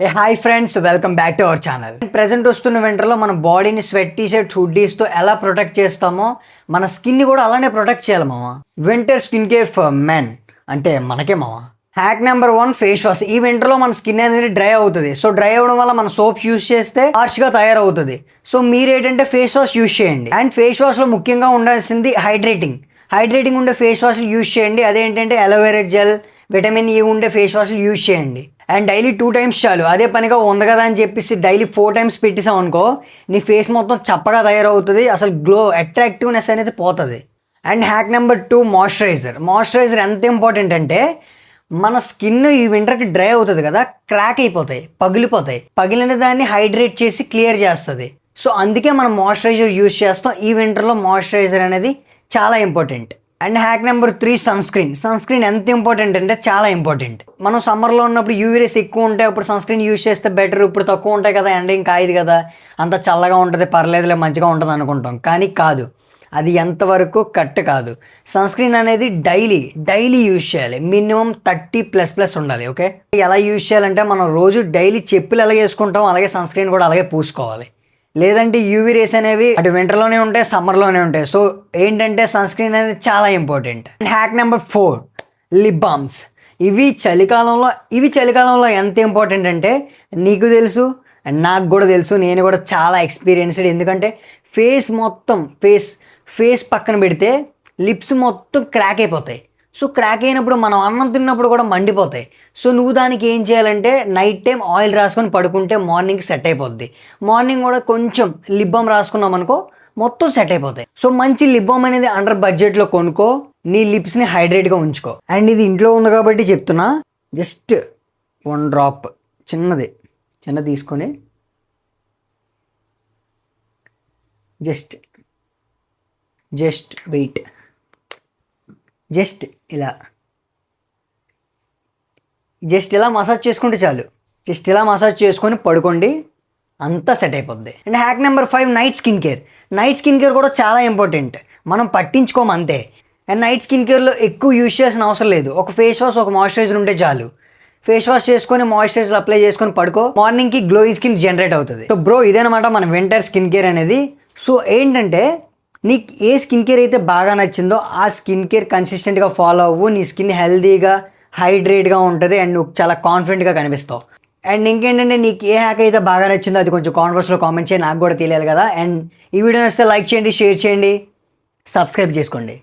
A hi friends welcome back to our channel present వస్తున్న వింటర్లో మన బాడీని స్వెట్ టీ షర్ట్స్ హుడ్డీస్తో ఎలా ప్రొటెక్ట్ చేస్తామో మన స్కిన్ని కూడా అలానే ప్రొటెక్ట్ చేయాలి మామ winter skin care for men అంటే మనకే మామ hack number one face wash ఈ వింటర్లో మన స్కిన్ అనేది డ్రై అవుతుంది. సో డ్రై అవ్వడం వల్ల మన సోప్స్ యూస్ చేస్తే హార్ష్గా తయారవుతుంది. సో మీరు ఏంటంటే ఫేస్ వాష్ యూస్ చేయండి. అండ్ ఫేస్ వాష్లో ముఖ్యంగా ఉండాల్సింది హైడ్రేటింగ్ హైడ్రేటింగ్ ఉండే ఫేస్ వాష్లు యూస్ చేయండి. అదేంటంటే aloe vera gel vitamin E ఉండే ఫేస్ వాష్లు యూస్ చేయండి. అండ్ డైలీ టూ టైమ్స్ చాలు. అదే పనిగా ఉంది కదా అని చెప్పేసి డైలీ ఫోర్ టైమ్స్ పెట్టేసాం అనుకో నీ ఫేస్ మొత్తం చప్పగా తయారవుతుంది. అసలు గ్లో అట్రాక్టివ్నెస్ అనేది పోతుంది. And hack number two moisturiser. Moisturiser ఎంత ఇంపార్టెంట్ అంటే మన స్కిన్ ఈ వింటర్కి డ్రై అవుతుంది కదా క్రాక్ అయిపోతాయి పగిలిపోతాయి. పగిలిన దాన్ని హైడ్రేట్ చేసి క్లియర్ చేస్తుంది. సో అందుకే మనం మాయిశ్చరైజర్ యూజ్ చేస్తాం. ఈ వింటర్లో మాయిశ్చరైజర్ అనేది చాలా important. And hack number three sunscreen sunscreen ఎంత ఇంపార్టెంట్ అంటే చాలా ఇంపార్టెంట్. మనం సమ్మర్లో ఉన్నప్పుడు యూవీరేస్ ఎక్కువ ఉంటాయి అప్పుడు సన్ స్క్రీన్ యూజ్ చేస్తే బెటర్ ఇప్పుడు తక్కువ ఉంటాయి కదా ఎండ ఇంకా కాయదు కదా అంత చల్లగా ఉంటుంది పర్లేదులే మంచిగా ఉంటుంది అనుకుంటాం. కానీ కాదు అది ఎంతవరకు కట్ కాదు. సన్ స్క్రీన్ అనేది డైలీ డైలీ యూజ్ చేయాలి. మినిమం థర్టీ ప్లస్ ప్లస్ ఉండాలి ఓకే? ఎలా యూజ్ చేయాలంటే మనం రోజు డైలీ చెప్పులు ఎలా వేసుకుంటాం అలాగే సన్ స్క్రీన్ కూడా అలాగే పూసుకోవాలి. లేదంటే యూవీ రేస్ అనేవి అటు వింటర్లోనే ఉంటాయి సమ్మర్లోనే ఉంటాయి. సో ఏంటంటే సన్ స్క్రీన్ అనేది చాలా important hack number four lip balms ఇవి చలికాలంలో ఇవి చలికాలంలో ఎంత ఇంపార్టెంట్ అంటే నీకు తెలుసు అండ్ నాకు కూడా తెలుసు నేను కూడా చాలా ఎక్స్పీరియన్స్డ్ ఎందుకంటే ఫేస్ మొత్తం ఫేస్ ఫేస్ పక్కన పెడితే లిప్స్ మొత్తం క్రాక్ అయిపోతాయి. సో క్రాక్ అయినప్పుడు మనం అన్నం తిన్నప్పుడు కూడా మండిపోతాయి. సో నువ్వు దానికి ఏం చేయాలంటే నైట్ టైం ఆయిల్ రాసుకొని పడుకుంటే మార్నింగ్ సెట్ అయిపోద్ది. మార్నింగ్ కూడా కొంచెం లిబ్బం రాసుకున్నాం అనుకో మొత్తం సెట్ అయిపోతాయి. సో మంచి లిబ్బం అనేది అండర్ బడ్జెట్లో కొనుక్కో నీ లిప్స్ని హైడ్రేట్గా ఉంచుకో. అండ్ ఇది ఇంట్లో ఉంది కాబట్టి చెప్తున్నా జస్ట్ వన్ డ్రాప్ చిన్నది చిన్నది తీసుకొని జస్ట్ జస్ట్ వెయిట్ జస్ట్ ఇలా. జస్ట్ ఇలా మసాజ్ చేసుకుంటే చాలు. జస్ట్ ఇలా మసాజ్ చేసుకొని పడుకోండి అంతా సెట్ అయిపోద్ది. And hack number five night skin care night skin care కూడా చాలా ఇంపార్టెంట్ మనం పట్టించుకోము అంతే. అండ్ నైట్ స్కిన్ కేర్లో ఎక్కువ యూజ్ చేసిన అవసరం లేదు. ఒక ఫేస్ వాష్ ఒక మాయిశ్చరైజర్ ఉంటే చాలు. ఫేస్ వాష్ చేసుకొని మాయిశ్చరైజర్ అప్లై చేసుకొని పడుకో. మార్నింగ్కి గ్లోయింగ్ స్కిన్ జనరేట్ అవుతుంది. సో బ్రో ఇదేనమాట మన వింటర్ స్కిన్ కేర్ అనేది. సో ఏంటంటే నీకు ఏ స్కిన్ కేర్ అయితే బాగా నచ్చిందో ఆ స్కిన్ కేర్ కన్సిస్టెంట్గా ఫాలో అవ్వు నీ స్కిన్ హెల్దీగా హైడ్రేట్గా ఉంటుంది అండ్ నువ్వు చాలా కాన్ఫిడెంట్గా కనిపిస్తావు. అండ్ ఇంకేంటంటే నీకు ఏ హ్యాక్ అయితే బాగా నచ్చిందో అది కొంచెం కాన్వర్స్లో కామెంట్ చేయండి నాకు కూడా తెలియాలి కదా. అండ్ ఈ వీడియో నచ్చితే లైక్ చేయండి షేర్ చేయండి సబ్స్క్రైబ్ చేసుకోండి.